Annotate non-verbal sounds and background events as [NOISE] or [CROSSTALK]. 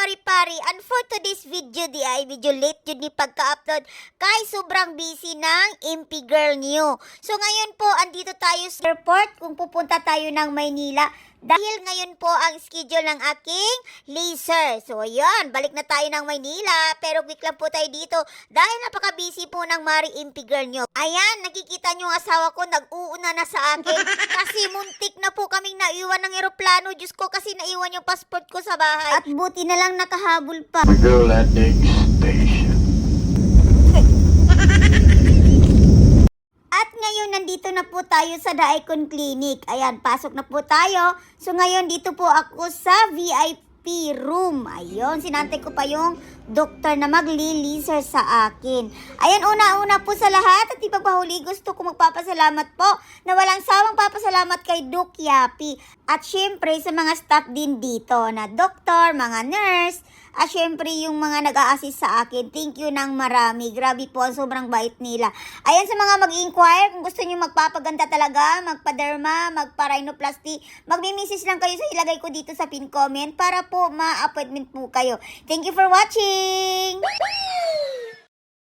Maripari and for today's video di ay video late yun ni pagka-upload. Kay sobrang busy ng MP Girl New. So ngayon po andito tayo sa airport kung pupunta tayo ng Maynila dahil ngayon po ang schedule ng aking laser. So ayun, balik na tayo ng Maynila pero quick lang po tayo dito dahil napaka-busy po ng Mari MP Girl New. Ayan, nakikita nyo ang asawa ko nag-uuna na sa akin [LAUGHS] kasi muntik na po kaming naiwan ng eroplano. Diyos ko kasi naiwan yung passport ko sa bahay. At buti na lang nakahabol pa. The girl at the station. At ngayon, nandito na po tayo sa Daikon Clinic. Ayan, pasok na po tayo. So ngayon, dito po ako sa VIP room. Ayun, sinantay ko pa yung doktor na magliliser sa akin. Ayan, una-una po sa lahat at ipagpahuli, gusto ko magpapasalamat po na walang sawang papasalamat kay Doc Yapi. At syempre, sa mga staff din dito na doktor, mga nurse, at syempre, yung mga nag-a-assist sa akin, thank you ng marami. Grabe po, ang sobrang bait nila. Ayan sa mga mag-inquire, kung gusto nyo magpapaganda talaga, magpa-derma, magpa-rhinoplasty, magmi-message lang kayo sa ilagay ko dito sa pin comment para po ma-appointment po kayo. Thank you for watching!